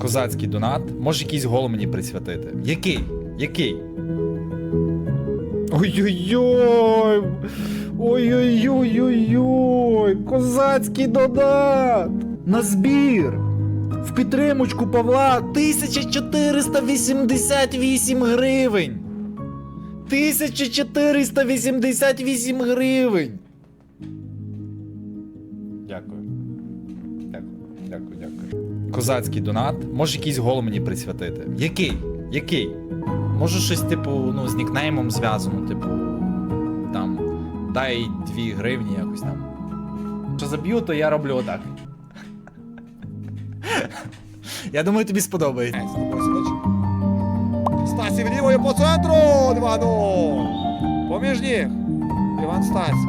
Козацький донат. Може якийсь гол мені присвятити. Який? Який? Ой-ой-ой! Ой-ой-ой-ой-ой! Козацький донат! На збір! В підтримочку Павла 1488 гривень! 1488 гривень! Дякую. Дякую, дякую, дякую. Козацький донат. Може якийсь гол мені присвятити. Який? Який? Може щось, типу, ну, з нікнеймом зв'язано, типу. Там. Дай 2 гривні якось там. Що заб'ю, то я роблю отак. Я думаю, тобі сподобається. Стасів лівою по центру. 2-0. Поміж ніг. Іван Стась.